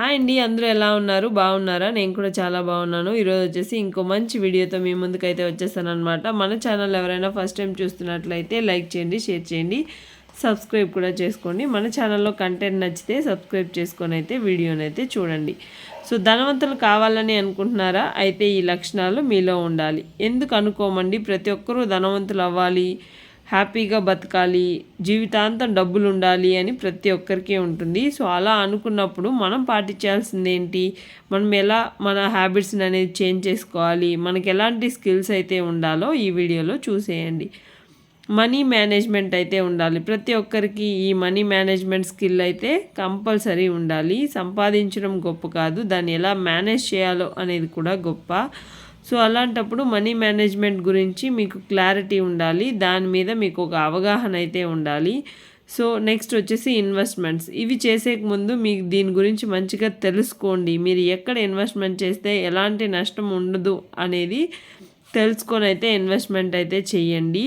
Hi అండి అందరూ ఎలా ఉన్నారు? బాగున్నారా? నేను కూడా చాలా బాగున్నాను. ఈరోజు వచ్చేసి ఇంకో మంచి వీడియోతో మీ ముందుకైతే వచ్చేసాను అనమాట మన ఛానల్ ఎవరైనా ఫస్ట్ టైం చూస్తున్నట్లయితే లైక్ చేయండి షేర్ చేయండి సబ్స్క్రైబ్ కూడా చేసుకోండి. మన ఛానల్లో కంటెంట్ నచ్చితే సబ్స్క్రైబ్ చేసుకొని అయితే వీడియోని అయితే చూడండి. సో ధనవంతులు కావాలని అనుకుంటున్నారా? అయితే ఈ లక్షణాలు మీలో ఉండాలి. ఎందుకు అనుకోమండి? ప్రతి ఒక్కరూ ధనవంతులు అవ్వాలి. హ్యాపీగా బతకాలి జీవితాంతం డబ్బులు ఉండాలి అని ప్రతి ఒక్కరికి ఉంటుంది. సో అలా అనుకున్నప్పుడు మనం పాటించాల్సింది ఏంటి మనం ఎలా మన హ్యాబిట్స్ని అనేది చేంజ్ చేసుకోవాలి? మనకి ఎలాంటి స్కిల్స్ అయితే ఉండాలో ఈ వీడియోలో చూసేయండి. మనీ మేనేజ్మెంట్ అయితే ఉండాలి. ప్రతి ఒక్కరికి ఈ మనీ మేనేజ్మెంట్ స్కిల్ అయితే కంపల్సరీ ఉండాలి. సంపాదించడం గొప్ప కాదు. దాన్ని ఎలా మేనేజ్ చేయాలో అనేది కూడా గొప్ప. సో అలాంటప్పుడు మనీ మేనేజ్మెంట్ గురించి మీకు క్లారిటీ ఉండాలి. దాని మీద మీకు ఒక అవగాహన అయితే ఉండాలి. సో నెక్స్ట్ వచ్చేసి ఇన్వెస్ట్మెంట్స్. ఇవి చేసే ముందు మీకు దీని గురించి మంచిగా తెలుసుకోండి. మీరు ఎక్కడ ఇన్వెస్ట్మెంట్ చేస్తే ఎలాంటి నష్టం ఉండదు అనేది తెలుసుకొని అయితే ఇన్వెస్ట్మెంట్ అయితే చేయండి.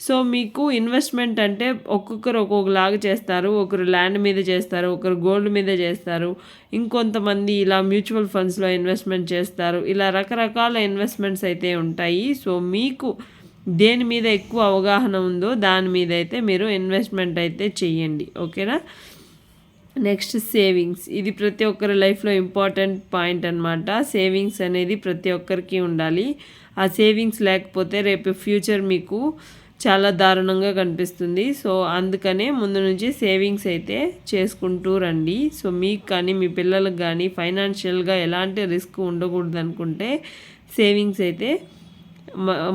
సో మీకు ఇన్వెస్ట్మెంట్ అంటే ఒక్కొక్కరు ఒక్కొక్కలాగా చేస్తారు. ఒకరు ల్యాండ్ మీద చేస్తారు ఒకరు గోల్డ్ మీద చేస్తారు. ఇంకొంతమంది ఇలా మ్యూచువల్ ఫండ్స్లో ఇన్వెస్ట్మెంట్ చేస్తారు. ఇలా రకరకాల ఇన్వెస్ట్మెంట్స్ అయితే ఉంటాయి. సో మీకు దేని మీద ఎక్కువ అవగాహన ఉందో దాని మీద అయితే మీరు ఇన్వెస్ట్మెంట్ అయితే చెయ్యండి ఓకేనా? నెక్స్ట్ సేవింగ్స్ ఇది ప్రతి ఒక్కరి లైఫ్లో ఇంపార్టెంట్ పాయింట్ అనమాట సేవింగ్స్ అనేది ప్రతి ఒక్కరికి ఉండాలి. ఆ సేవింగ్స్ లేకపోతే రేపు ఫ్యూచర్ మీకు చాలా దారుణంగా కనిపిస్తుంది. సో అందుకనే ముందు నుంచి సేవింగ్స్ అయితే చేసుకుంటూ రండి. సో మీకు కానీ మీ పిల్లలకు కానీ ఫైనాన్షియల్గా ఎలాంటి రిస్క్ ఉండకూడదు అనుకుంటే సేవింగ్స్ అయితే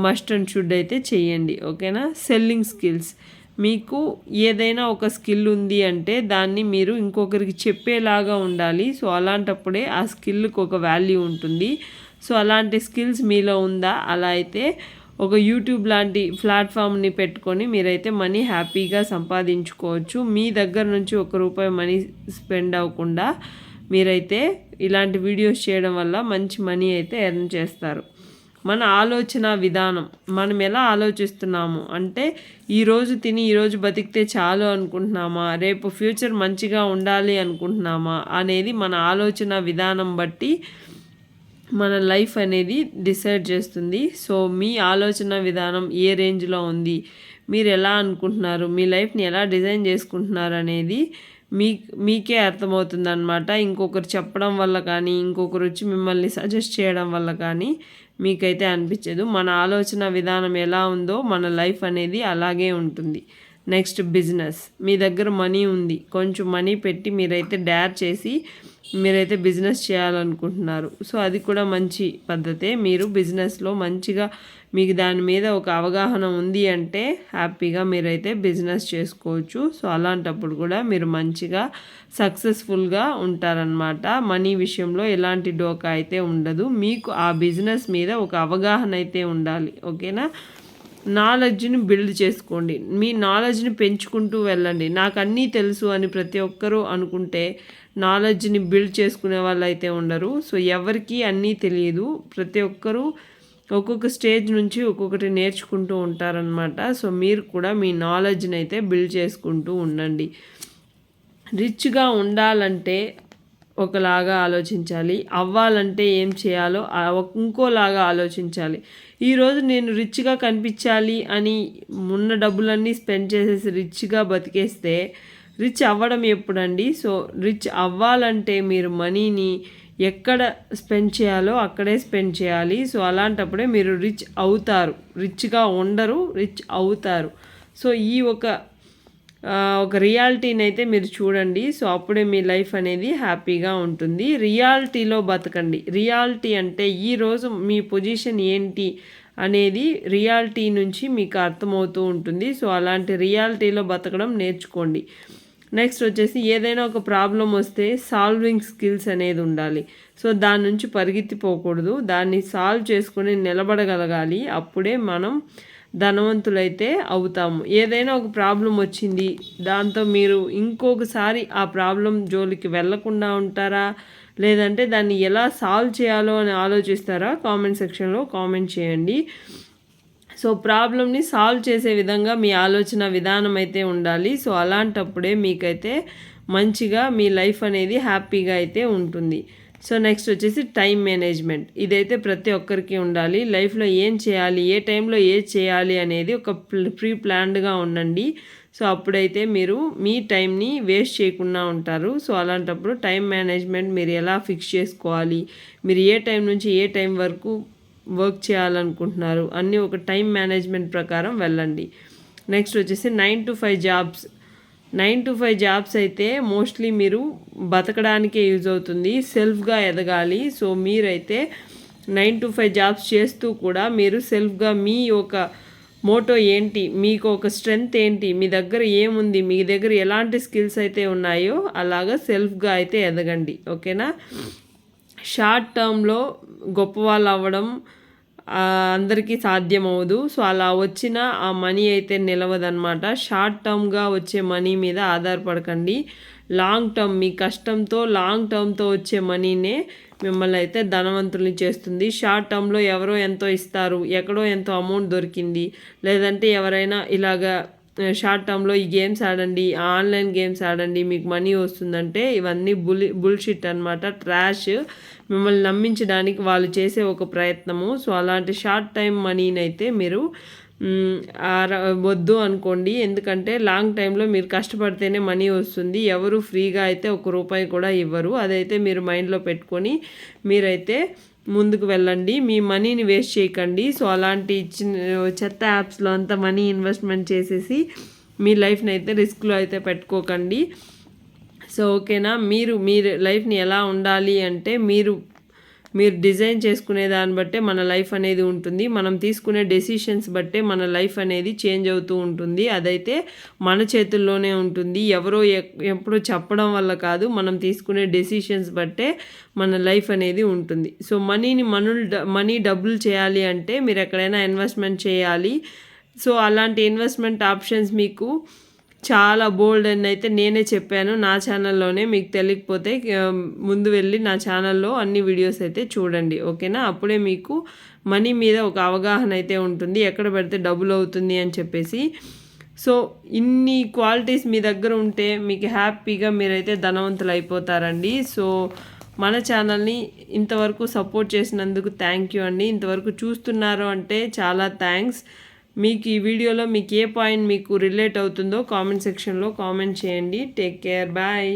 మస్ట్ అండ్ షుడ్ అయితే చేయండి. ఓకేనా? Selling skills. మీకు ఏదైనా ఒక స్కిల్ ఉంది అంటే దాన్ని మీరు ఇంకొకరికి చెప్పేలాగా ఉండాలి. సో అలాంటప్పుడే ఆ స్కిల్కి ఒక వాల్యూ ఉంటుంది. సో అలాంటి స్కిల్స్ మీలో ఉందా? అలా అయితే ఒక యూట్యూబ్ లాంటి ప్లాట్ఫామ్ని పెట్టుకొని మీరైతే మనీ హ్యాపీగా సంపాదించుకోవచ్చు. మీ దగ్గర నుంచి ఒక రూపాయి మనీ స్పెండ్ అవ్వకుండా మీరైతే ఇలాంటి వీడియోస్ చేయడం వల్ల మంచి మనీ అయితే ఎర్న్ చేస్తారు. మన ఆలోచన విధానం మనం ఎలా ఆలోచిస్తున్నాము అంటే ఈరోజు తిని ఈరోజు బతికితే చాలు అనుకుంటున్నామా? రేపు ఫ్యూచర్ మంచిగా ఉండాలి అనుకుంటున్నామా? అనేది మన ఆలోచన విధానం బట్టి మన లైఫ్ అనేది డిసైడ్ చేస్తుంది. సో మీ ఆలోచన విధానం ఏ రేంజ్లో ఉంది? మీరు ఎలా అనుకుంటున్నారు? మీ లైఫ్ని ఎలా డిజైన్ చేసుకుంటున్నారు అనేది మీ మీకే అర్థమవుతుంది అనమాట ఇంకొకరు చెప్పడం వల్ల కానీ ఇంకొకరు వచ్చి మిమ్మల్ని సజెస్ట్ చేయడం వల్ల కానీ మీకైతే అనిపించదు. మన ఆలోచన విధానం ఎలా ఉందో మన లైఫ్ అనేది అలాగే ఉంటుంది. Next business. మీ దగ్గర మనీ ఉంది. కొంచెం మనీ పెట్టి మీరైతే డ్యార్ చేసి మీరైతే బిజినెస్ చేయాలనుకుంటున్నారు. సో అది కూడా మంచి పద్ధతే. మీరు బిజినెస్లో మంచిగా మీకు దాని మీద ఒక అవగాహన ఉంది అంటే హ్యాపీగా మీరైతే బిజినెస్ చేసుకోవచ్చు. సో అలాంటప్పుడు కూడా మీరు మంచిగా సక్సెస్ఫుల్గా ఉంటారనమాట మనీ విషయంలో ఎలాంటి డోకా అయితే ఉండదు. మీకు ఆ బిజినెస్ మీద ఒక అవగాహన అయితే ఉండాలి. ఓకేనా? నాలెడ్జ్ని బిల్డ్ చేసుకోండి. మీ నాలెడ్జ్ని పెంచుకుంటూ వెళ్ళండి. నాకు అన్నీ తెలుసు అని ప్రతి ఒక్కరూ అనుకుంటే నాలెడ్జ్ని బిల్డ్ చేసుకునే వాళ్ళు అయితే ఉండరు. సో ఎవరికీ అన్నీ తెలియదు. ప్రతి ఒక్కరూ ఒక్కొక్క స్టేజ్ నుంచి ఒక్కొక్కటి నేర్చుకుంటూ ఉంటారనమాట సో మీరు కూడా మీ నాలెడ్జ్ని అయితే బిల్డ్ చేసుకుంటూ ఉండండి. రిచ్గా ఉండాలంటే ఒకలాగా ఆలోచించాలి. అవ్వాలంటే ఏం చేయాలో ఇంకోలాగా ఆలోచించాలి. ఈరోజు నేను రిచ్గా కనిపించాలి అని ఉన్న డబ్బులన్నీ స్పెండ్ చేసేసి రిచ్గా బతికేస్తే రిచ్ అవ్వడం ఎప్పుడండి? సో రిచ్ అవ్వాలంటే మీరు మనీని ఎక్కడ స్పెండ్ చేయాలో అక్కడే స్పెండ్ చేయాలి. సో అలాంటప్పుడే మీరు రిచ్ అవుతారు. రిచ్గా ఉండరు రిచ్ అవుతారు. సో ఈ ఒక ఒక రియాలిటీని అయితే మీరు చూడండి. సో అప్పుడే మీ లైఫ్ అనేది హ్యాపీగా ఉంటుంది. రియాలిటీలో బతకండి. రియాలిటీ అంటే ఈరోజు మీ పొజిషన్ ఏంటి అనేది రియాలిటీ నుంచి మీకు అర్థమవుతూ ఉంటుంది. సో అలాంటి రియాలిటీలో బతకడం నేర్చుకోండి. నెక్స్ట్ వచ్చేసి ఏదైనా ఒక ప్రాబ్లం వస్తే సాల్వింగ్ స్కిల్స్ అనేది ఉండాలి. సో దాని నుంచి పరిగెత్తిపోకూడదు. దాన్ని సాల్వ్ చేసుకుని నిలబడగలగాలి. అప్పుడే మనం ధనవంతులైతే అవుతాము. ఏదైనా ఒక ప్రాబ్లం వచ్చింది దాంతో మీరు ఇంకొకసారి ఆ ప్రాబ్లం జోలికి వెళ్ళకుండా ఉంటారా? లేదంటే దాన్ని ఎలా సాల్వ్ చేయాలో అని ఆలోచిస్తారా? కామెంట్ సెక్షన్లో కామెంట్ చేయండి. సో ప్రాబ్లమ్ని సాల్వ్ చేసే విధంగా మీ ఆలోచన విధానం అయితే ఉండాలి. సో అలాంటప్పుడే మీకైతే మంచిగా మీ లైఫ్ అనేది హ్యాపీగా అయితే ఉంటుంది. సో నెక్స్ట్ వచ్చేసి టైం మేనేజ్మెంట్. ఇదైతే ప్రతి ఒక్కరికి ఉండాలి. లైఫ్లో ఏం చేయాలి? ఏ టైంలో ఏ చేయాలి అనేది ఒక ప్రీ ప్లాన్డ్గా ఉండండి. సో అప్పుడైతే మీరు మీ టైంని వేస్ట్ చేయకుండా ఉంటారు. సో అలాంటప్పుడు టైం మేనేజ్మెంట్ మీరు ఎలా ఫిక్స్ చేసుకోవాలి? మీరు ఏ టైం నుంచి ఏ టైం వరకు వర్క్ చేయాలనుకుంటున్నారు? అన్నీ ఒక టైం మేనేజ్మెంట్ ప్రకారం వెళ్ళండి. నెక్స్ట్ వచ్చేసి nine to five jobs nine to five jobs అయితే మోస్ట్లీ మీరు బతకడానికే యూజ్ అవుతుంది సెల్ఫ్గా ఎదగాలి. సో మీరైతే నైన్ టు ఫైవ్ జాబ్స్ చేస్తూ కూడా మీరు సెల్ఫ్గా మీ ఒక మోటో ఏంటి మీకు ఒక స్ట్రెంగ్త్ ఏంటి మీ దగ్గర ఏముంది మీ దగ్గర ఎలాంటి స్కిల్స్ అయితే ఉన్నాయో అలాగా సెల్ఫ్గా అయితే ఎదగండి. ఓకేనా? షార్ట్ టర్మ్లో గొప్పవాళ్ళు అవ్వడం అందరికీ సాధ్యమవుదు సో అలా వచ్చిన ఆ మనీ అయితే నిలవదనమాట షార్ట్ టర్మ్గా వచ్చే మనీ మీద ఆధారపడకండి. లాంగ్ టర్మ్ మీ కష్టంతో లాంగ్ టర్మ్తో వచ్చే మనీనే మిమ్మల్ని అయితే ధనవంతుల్ని చేస్తుంది. షార్ట్ టర్మ్లో ఎవరో ఎంతో ఇస్తారు ఎక్కడో ఎంతో అమౌంట్ దొరికింది. లేదంటే ఎవరైనా ఇలాగా షార్ట్ టర్మ్లో ఈ గేమ్స్ ఆడండి ఆన్లైన్ గేమ్స్ ఆడండి మీకు మనీ వస్తుందంటే ఇవన్నీ బుల్ బుల్షిట్ అనమాట ట్రాష్. మిమ్మల్ని నమ్మించడానికి వాళ్ళు చేసే ఒక ప్రయత్నము. సో అలాంటి షార్ట్ టైం మనీనైతే మీరు వద్దు అనుకోండి. ఎందుకంటే లాంగ్ టైంలో మీరు కష్టపడితేనే మనీ వస్తుంది. ఎవరు ఫ్రీగా అయితే ఒక రూపాయి కూడా ఇవ్వరు. అదైతే మీరు మైండ్లో పెట్టుకొని మీరైతే ముందుకు వెళ్ళండి. మీ మనీని వేస్ట్ చేయకండి. సో అలాంటి ఇచ్చిన చెత్త యాప్స్లో అంతా మనీ ఇన్వెస్ట్మెంట్ చేసేసి మీ లైఫ్ని అయితే రిస్క్లో అయితే పెట్టుకోకండి. సో ఓకేనా? మీరు మీరు లైఫ్ని ఎలా ఉండాలి అంటే మీరు మీరు డిజైన్ చేసుకునే దాన్ని బట్టే మన లైఫ్ అనేది ఉంటుంది. మనం తీసుకునే డెసిషన్స్ బట్టే మన లైఫ్ అనేది చేంజ్ అవుతూ ఉంటుంది. అదైతే మన చేతుల్లోనే ఉంటుంది. ఎవరో ఎప్పుడో చెప్పడం వల్ల కాదు మనం తీసుకునే డెసిషన్స్ బట్టే మన లైఫ్ అనేది ఉంటుంది. సో మనీని మనులు మనీ డబ్బులు చేయాలి అంటే మీరు ఎక్కడైనా ఇన్వెస్ట్మెంట్ చేయాలి. సో అలాంటి ఇన్వెస్ట్మెంట్ ఆప్షన్స్ మీకు చాలా బోల్డ్ అని అయితే నేనే చెప్పాను నా ఛానల్లోనే మీకు తెలియకపోతే ముందు వెళ్ళి నా ఛానల్లో అన్ని వీడియోస్ అయితే చూడండి ఓకేనా? అప్పుడే మీకు మనీ మీద ఒక అవగాహన అయితే ఉంటుంది ఎక్కడ పెడితే డబ్బులు అవుతుంది అని చెప్పేసి. సో ఇన్ని క్వాలిటీస్ మీ దగ్గర ఉంటే మీకు హ్యాపీగా మీరైతే ధనవంతులు అయిపోతారండి. సో మన ఛానల్ని ఇంతవరకు సపోర్ట్ చేసినందుకు థ్యాంక్ యూ అండి. ఇంతవరకు చూస్తున్నారు అంటే చాలా థ్యాంక్స్ మీకు ఈ వీడియోలో మీకు ఏ పాయింట్ మీకు రిలేట్ అవుతుందో కామెంట్ సెక్షన్లో కామెంట్ చేయండి. Take care. బాయ్.